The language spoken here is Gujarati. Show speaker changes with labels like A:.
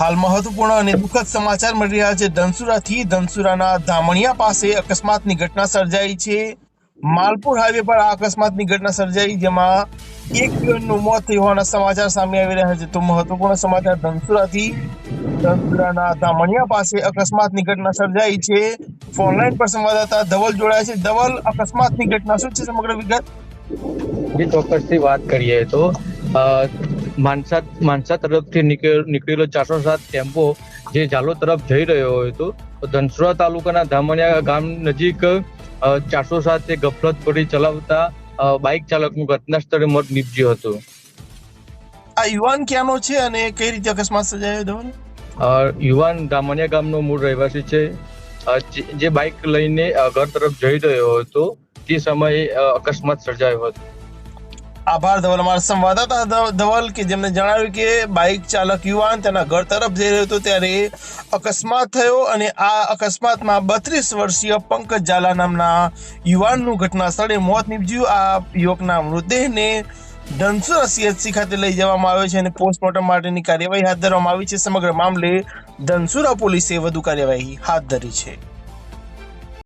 A: હાલ મહત્વપૂર્ણ અને દુઃખદ સમાચાર મળી રહ્યા છે. ધનસુરાથી ધનસુરાના ધામણિયા પાસે અકસ્માતની ઘટના સર્જાઈ છે. માલપુર હાઈવે પર આ અકસ્માતની ઘટના સર્જાઈ, જેમાં એક યુવાનનું મોત થયું હોવાના સમાચાર સામે આવી રહ્યા છે. તો મહત્વપૂર્ણ સમાચાર, ધનસુરાથી ધનસુરાના ધામણિયા પાસે અકસ્માતની ઘટના સર્જાઈ છે. ફોનલાઈન પર સંવાદદાતા ધવલ જોડાયા છે. ધવલ, અકસ્માતની ઘટના શું છે સમગ્ર વિગત?
B: જે, ચોક્કસથી વાત કરીએ તો માનસા માનસા તરફથી નીકળેલો ચારસો સાત ટેમ્પો જે ઝાલોદ તરફ જઈ રહ્યો હતો ધનસુરા તાલુકાના ધામણિયા ગામ નજીક ચારસો સાત ગફલત પડી ચલાવતા બાઇક ચાલકનું ઘટના સ્થળે મોત નીપજ્યું હતું.
A: આ યુવાન ક્યાંનો છે અને કઈ રીતે અકસ્માત સર્જાયો ધવલ
B: યુવાન ધામણિયા ગામનો મૂળ રહેવાસી છે. જે- જે બાઇક લઈને ઘર તરફ જઈ રહ્યો હતો તે સમયે અકસ્માત સર્જાયો હતો.
A: આભાર ધવલ, અમારા સંવાદદાતા ધવલ કે જેમને જણાવ્યું કે બાઇક ચાલક યુવાન તેના ઘર તરફ જઈ રહ્યો હતો ત્યારે અકસ્માત થયો અને આ અકસ્માતમાં બત્રીસ વર્ષીય પંકજ ઝાલા નામના યુવાનનું ઘટના સ્થળે મોત નીપજ્યું. આ યુવકના મૃતદેહને ધનસુરા સીએચસી ખાતે લઈ જવામાં આવ્યો છે અને પોસ્ટમોર્ટમ માટેની કાર્યવાહી હાથ ધરવામાં આવી છે. સમગ્ર મામલે ધનસુરા પોલીસે વધુ કાર્યવાહી હાથ ધરી છે.